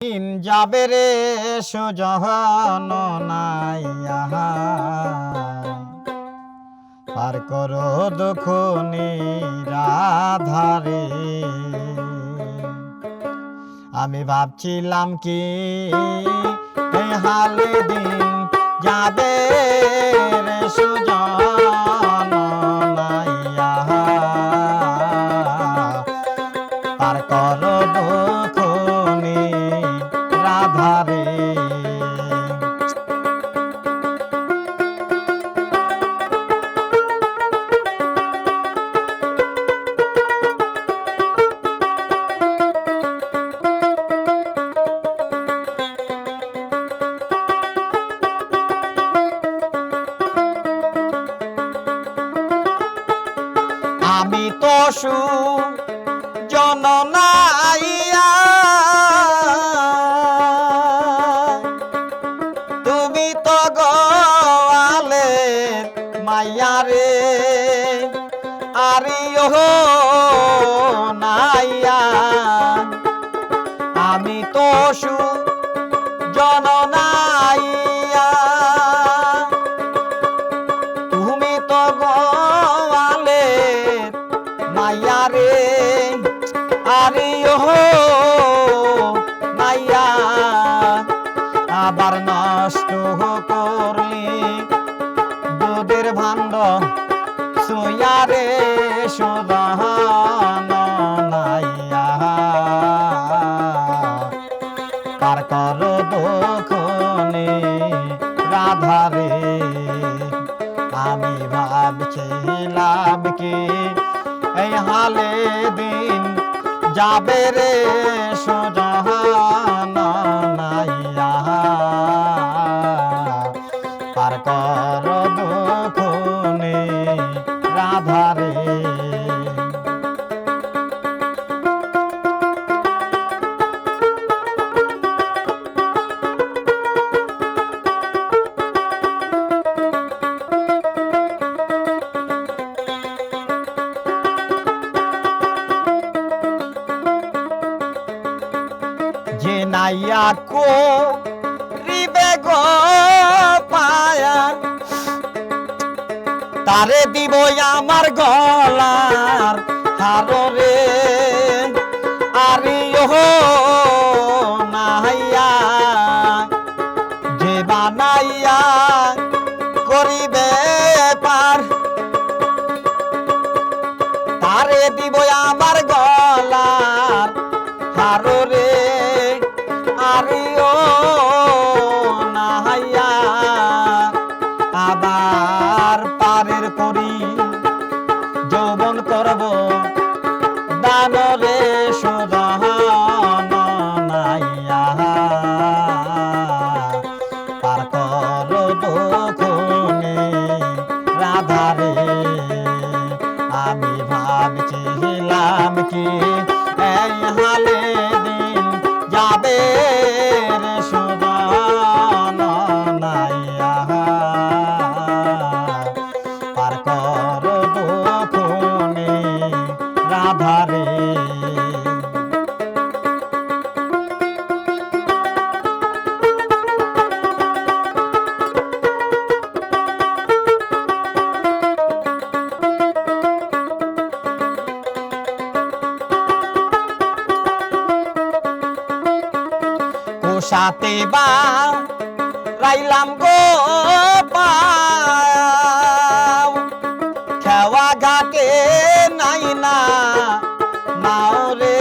দিন যাবে রে সুজহন নাইয়া পার করো দুঃখ নিরাধারে। আমি ভাবছিলাম কি হালে দিন যাবে রে সুজন আমি তো সু জননাইয়া। তো গোয়ালে মাইয়া রে। আরিও নাইয়া। আমি তো সু জননাইয়া। তুমি তো গোয়ালে মাইয়া রে। আরে ওহো ভাণ্ড সোয়া রে সোদান নাইয়া। পার কর দোখনে রাধারে, আমি ভাবছিলাম কি এই হালে দিন যাবে রে সুজাহান রাধারে যে নাইয়া কো রিবে গো পায়া তারে দিব আমার গলার হাররে। আরে ওহো নাইয়া যে বানাইয়া করিবে পার। তারে দিব com কোষাতে বা রাইলাম গো পাও। খেওয়া ঘাটে নাই না রে